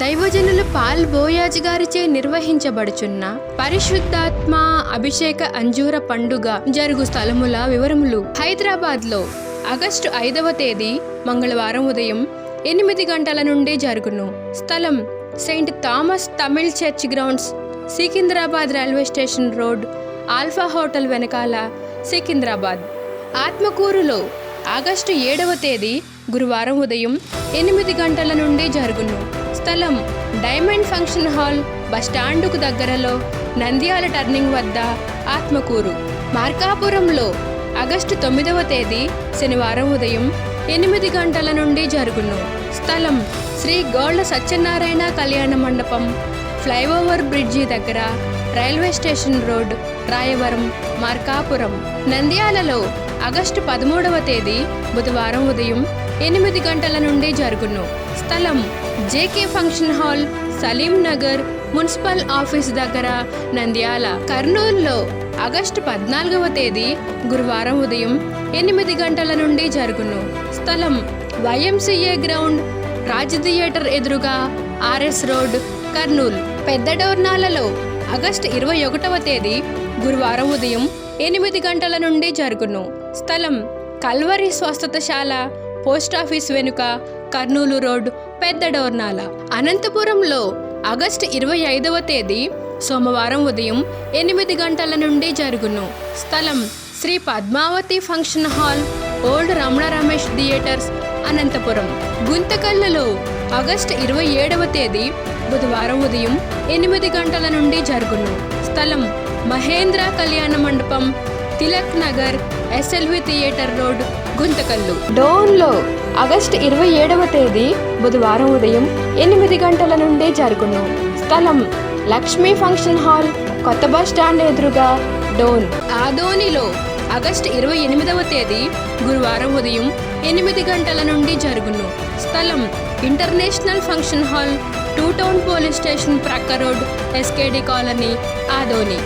దైవజనులు Paul Boaz గారిచే నిర్వహించబడుచున్న పరిశుద్ధాత్మ అభిషేక అంజూర పండుగ జరుగు స్థలముల వివరములు. హైదరాబాద్లో ఆగస్టు ఐదవ తేదీ మంగళవారం ఉదయం ఎనిమిది గంటల నుండి జరుగును. స్థలం Saint Thomas Tamil church grounds Secunderabad railway station road alpha hotel వెనకాల సికింద్రాబాద్. ఆత్మకూరులో ఆగస్టు ఏడవ తేదీ గురువారం ఉదయం ఎనిమిది గంటల నుండి జరుగును. స్థలం డైమండ్ ఫంక్షన్ హాల్ బస్టాండుకు దగ్గరలో నంద్యాల టర్నింగ్ వద్ద ఆత్మకూరు. మార్కాపురంలో ఆగస్టు తొమ్మిదవ తేదీ శనివారం ఉదయం ఎనిమిది గంటల నుండి జరుగును. స్థలం శ్రీ గోళ్ళ సత్యనారాయణ కళ్యాణ మండపం ఫ్లైఓవర్ బ్రిడ్జి దగ్గర railway station road Rayavaram Markapuram. నంద్యాలలో ఆగస్టు పదమూడవ తేదీ బుధవారం ఉదయం ఎనిమిది గంటల నుండి జరుగును. స్థలం JK function hall Saleem Nagar municipal office దగ్గర నంద్యాల. కర్నూలులో ఆగస్టు పద్నాలుగవ తేదీ గురువారం ఉదయం ఎనిమిది గంటల నుండి జరుగును. స్థలం వైఎంసీఏ గ్రౌండ్ రాజ్ థియేటర్ ఎదురుగా ఆర్ఎస్ రోడ్ కర్నూలు. పెద్ద డోర్నాలలో ఆగస్టు ఇరవై ఒకటవ తేదీ గురువారం ఉదయం ఎనిమిది గంటల నుండి జరుగును. స్థలం కల్వరి స్వస్థతశాల పోస్టాఫీస్ వెనుక కర్నూలు రోడ్ పెద్ద డోర్నాల. అనంతపురంలో ఆగస్టు ఇరవై ఐదవ తేదీ సోమవారం ఉదయం ఎనిమిది గంటల నుండి జరుగును. స్థలం Sri Padmavathi function hall old Ramana Ramesh theatres Anantapur. గుంతకల్లులో August ఇరవై ఏడవ తేదీ బుధవారం ఉదయం ఎనిమిది గంటల నుండి జరుగును. స్థలం మహేంద్ర కళ్యాణ మండపం Tilak Nagar SLV theatre road Guntakal. డోన్లో August ఇరవై ఏడవ తేదీ బుధవారం ఉదయం ఎనిమిది గంటల నుండి జరుగును. స్థలం లక్ష్మీ ఫంక్షన్ హాల్ కొత్త బస్ స్టాండ్ ఎదురుగా డోన్. ఆదోనిలో ఆగస్టు ఇరవై ఎనిమిదవ తేదీ గురువారం ఉదయం ఎనిమిది గంటల నుండి జరుగును. స్థలం international function hall two town police station ప్రక్క రోడ్ ఎస్కేడి కాలనీ ఆదోని